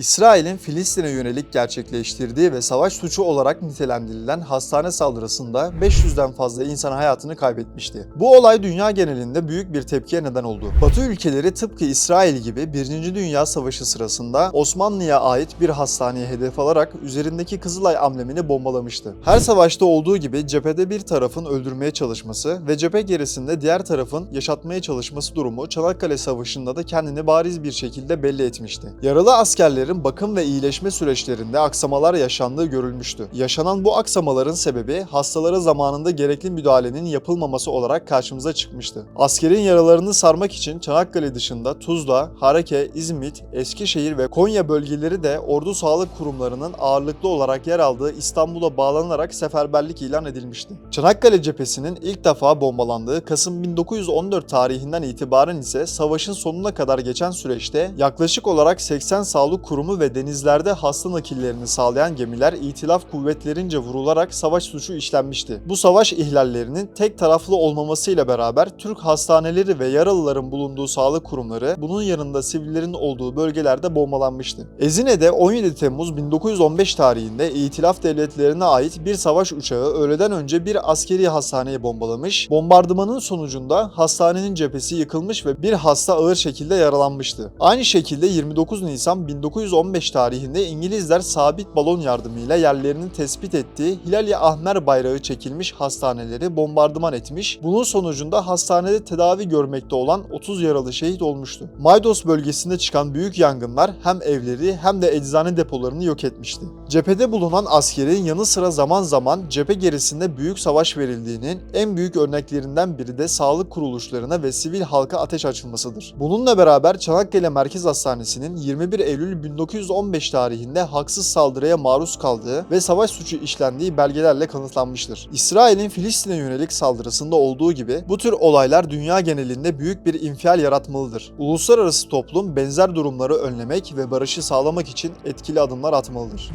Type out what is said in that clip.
İsrail'in Filistin'e yönelik gerçekleştirdiği ve savaş suçu olarak nitelendirilen hastane saldırısında 500'den fazla insan hayatını kaybetmişti. Bu olay dünya genelinde büyük bir tepkiye neden oldu. Batı ülkeleri tıpkı İsrail gibi 1. Dünya Savaşı sırasında Osmanlı'ya ait bir hastaneye hedef alarak üzerindeki Kızılay amblemini bombalamıştı. Her savaşta olduğu gibi cephede bir tarafın öldürmeye çalışması ve cephe gerisinde diğer tarafın yaşatmaya çalışması durumu Çanakkale Savaşı'nda da kendini bariz bir şekilde belli etmişti. Yaralı askerlerin bakım ve iyileşme süreçlerinde aksamalar yaşandığı görülmüştü. Yaşanan bu aksamaların sebebi hastalara zamanında gerekli müdahalenin yapılmaması olarak karşımıza çıkmıştı. Askerin yaralarını sarmak için Çanakkale dışında Tuzla, Hareke, İzmit, Eskişehir ve Konya bölgeleri de ordu sağlık kurumlarının ağırlıklı olarak yer aldığı İstanbul'a bağlanarak seferberlik ilan edilmişti. Çanakkale cephesinin ilk defa bombalandığı Kasım 1914 tarihinden itibaren ise savaşın sonuna kadar geçen süreçte yaklaşık olarak 80 sağlık kurumu ve denizlerde hasta nakillerini sağlayan gemiler itilaf kuvvetlerince vurularak savaş suçu işlenmişti. Bu savaş ihlallerinin tek taraflı olmamasıyla beraber Türk hastaneleri ve yaralıların bulunduğu sağlık kurumları bunun yanında sivillerin olduğu bölgelerde bombalanmıştı. Ezine'de 17 Temmuz 1915 tarihinde itilaf devletlerine ait bir savaş uçağı öğleden önce bir askeri hastaneyi bombalamış, bombardımanın sonucunda hastanenin cephesi yıkılmış ve bir hasta ağır şekilde yaralanmıştı. Aynı şekilde 29 Nisan 1915 tarihinde İngilizler sabit balon yardımıyla yerlerini tespit ettiği Hilal-i Ahmer bayrağı çekilmiş hastaneleri bombardıman etmiş. Bunun sonucunda hastanede tedavi görmekte olan 30 yaralı şehit olmuştu. Maydos bölgesinde çıkan büyük yangınlar hem evleri hem de eczane depolarını yok etmişti. Cephede bulunan askerin yanı sıra zaman zaman cephe gerisinde büyük savaş verildiğinin en büyük örneklerinden biri de sağlık kuruluşlarına ve sivil halka ateş açılmasıdır. Bununla beraber Çanakkale Merkez Hastanesi'nin 21 Eylül 1915 tarihinde haksız saldırıya maruz kaldığı ve savaş suçu işlendiği belgelerle kanıtlanmıştır. İsrail'in Filistin'e yönelik saldırısında olduğu gibi bu tür olaylar dünya genelinde büyük bir infial yaratmalıdır. Uluslararası toplum benzer durumları önlemek ve barışı sağlamak için etkili adımlar atmalıdır.